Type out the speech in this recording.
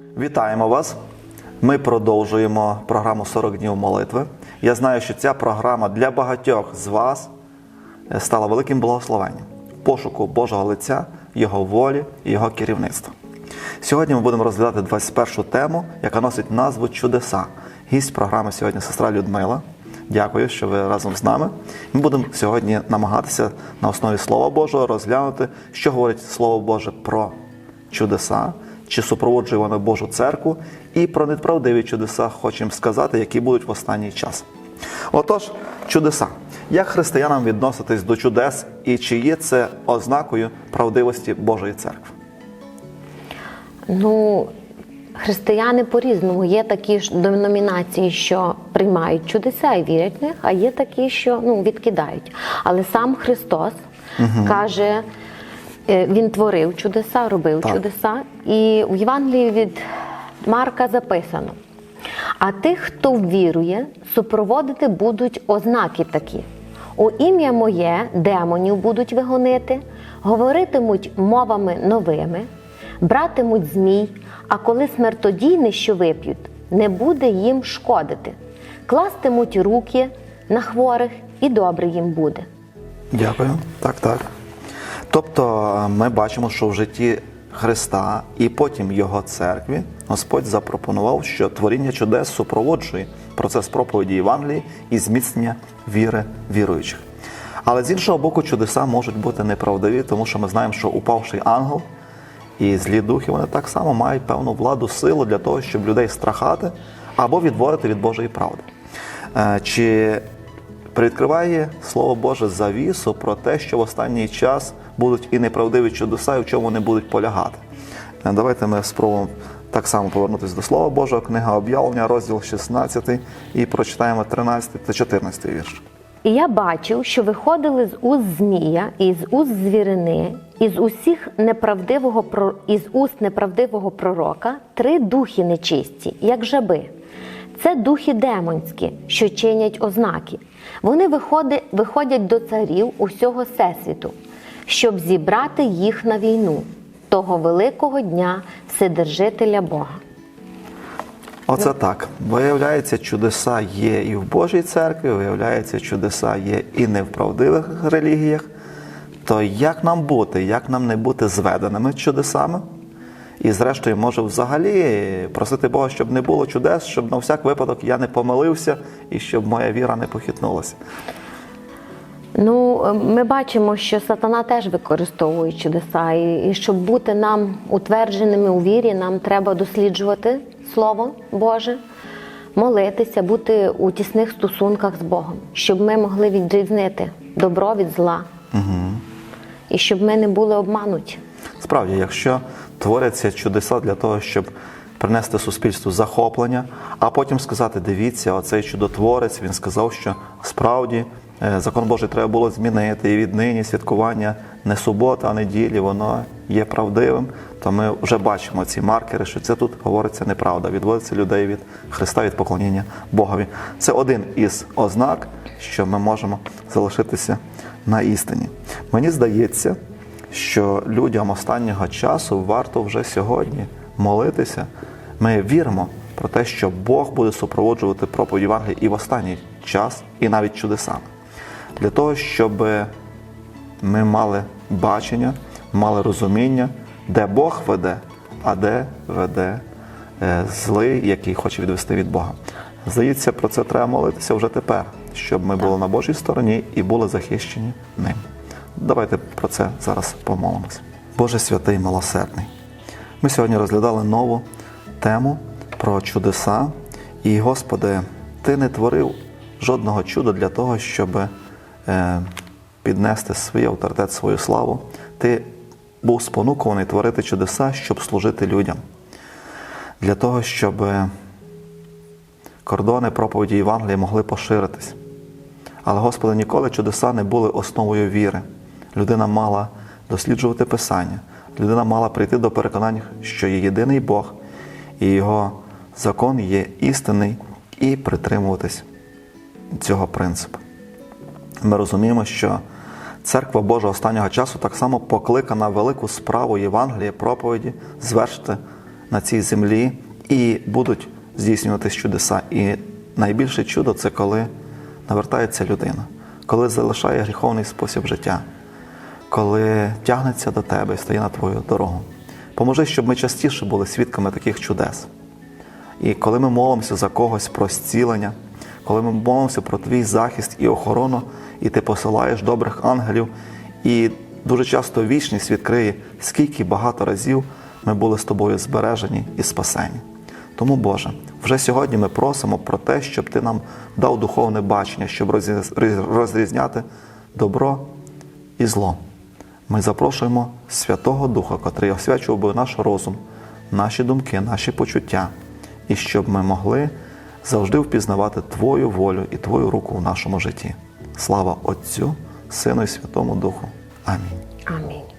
Вітаємо вас! Ми продовжуємо програму 40 днів молитви. Я знаю, що ця програма для багатьох з вас стала великим благословенням пошуку Божого лиця, Його волі і Його керівництва. Сьогодні ми будемо розглядати 21 тему, яка носить назву Чудеса. Гість програми сьогодні сестра Людмила. Дякую, що ви разом з нами. Ми будемо сьогодні намагатися на основі Слова Божого розглянути, що говорить Слово Боже про чудеса, чи супроводжує воно Божу церкву, і про неправдиві чудеса хочемо сказати, які будуть в останній час. Отож, чудеса. Як християнам відноситись до чудес і чи є це ознакою правдивості Божої церкви? Ну, християни по-різному. Є такі ж деномінації, що приймають чудеса і вірять в них, а є такі, що ну, відкидають. Але сам Христос каже, е, Він творив чудеса, робив Так. чудеса. І в Євангелії від Марка записано: а тих, хто вірує, супроводити будуть ознаки такі. У ім'я моє демонів будуть вигонити, говоритимуть мовами новими, братимуть змій, а коли смертодійне, що вип'ють, не буде їм шкодити, кластимуть руки на хворих, і добре їм буде. Дякую. Так, так. Тобто е, ми бачимо, що в житті Христа і потім Його церкві Господь запропонував, що творіння чудес супроводжує процес проповіді Євангелії і зміцнення віри віруючих. Але з іншого боку, чудеса можуть бути неправдиві, тому що ми знаємо, що упавший ангел і злі духи вони так само мають певну владу, силу для того, щоб людей страхати або відводити від Божої правди. Е, Чи Привідкриває Слово Боже завісу про те, що в останній час будуть і неправдиві чудеса, і в чому вони будуть полягати. Е, Давайте ми спробуємо так само повернутися до Слова Божого, книга об'явлення, розділ 16, і прочитаємо 13 та 14 вірш. І я бачив, що виходили з уст змія, і з уст звірини, і з усіх неправдивого із уст неправдивого пророка три духи нечисті, як жаби. Це духи демонські, що чинять ознаки. Вони виходять до царів усього всесвіту, щоб зібрати їх на війну того великого дня Вседержителя Бога. Оце так. Виявляється, чудеса є і в Божій церкві, виявляється, чудеса є і не в правдивих релігіях. То як нам бути, як нам не бути зведеними чудесами? І зрештою, може взагалі просити Бога, щоб не було чудес, щоб на всяк випадок я не помилився і щоб моя віра не похитнулася. Ну, ми бачимо, що сатана теж використовує чудеса, і, і щоб бути нам утвердженими у вірі, нам треба досліджувати Слово Боже, молитися, бути у тісних стосунках з Богом, щоб ми могли відрізнити добро від зла, і щоб ми не були обмануті. Справді, якщо творяться чудеса для того, щоб принести суспільству захоплення, а потім сказати: дивіться, оцей чудотворець, він сказав, що справді е, закон Божий треба було змінити, і віднині святкування не субота, а неділі, воно є правдивим, то ми вже бачимо ці маркери, що це тут говориться неправда, відводиться людей від Христа, від поклоніння Богові. Це один із ознак, що ми можемо залишитися на істині. Мені здається, що людям останнього часу варто вже сьогодні молитися. Ми віримо про те, що Бог буде супроводжувати проповідь Євангелії і в останній час, і навіть чудесами. Для того, щоб ми мали бачення, мали розуміння, де Бог веде, а де веде е, злий, який хоче відвести від Бога. Здається, про це треба молитися вже тепер, щоб ми були на Божій стороні і були захищені ним. Давайте про це зараз помолимося. Боже святий милосердний. Ми сьогодні розглядали нову тему про чудеса. І, Господи, Ти не творив жодного чуда для того, щоб е, піднести свій авторитет, свою славу. Ти був спонукований творити чудеса, щоб служити людям. Для того, щоб кордони проповіді Євангелія могли поширитись. Але, Господи, ніколи чудеса не були основою віри. Людина мала досліджувати Писання, людина мала прийти до переконання, що є єдиний Бог, і його закон є істинний, і притримуватись цього принципу. Ми розуміємо, що церква Божа останнього часу так само покликана велику справу Євангелія, проповіді звершити на цій землі і будуть здійснюватись чудеса. І найбільше чудо це коли навертається людина, коли залишає гріховний спосіб життя, коли тягнеться до тебе і стає на твою дорогу. Поможи, щоб ми частіше були свідками таких чудес. І коли ми молимося за когось про зцілення, коли ми молимося про твій захист і охорону, і ти посилаєш добрих ангелів, і дуже часто вічність відкриє, скільки багато разів ми були з тобою збережені і спасені. Тому, Боже, вже сьогодні ми просимо про те, щоб Ти нам дав духовне бачення, щоб розрізняти добро і зло. Ми запрошуємо Святого Духа, котрий освячував би наш розум, наші думки, наші почуття, і щоб ми могли завжди впізнавати Твою волю і Твою руку в нашому житті. Слава Отцю, Сину і Святому Духу. Амінь. Амінь.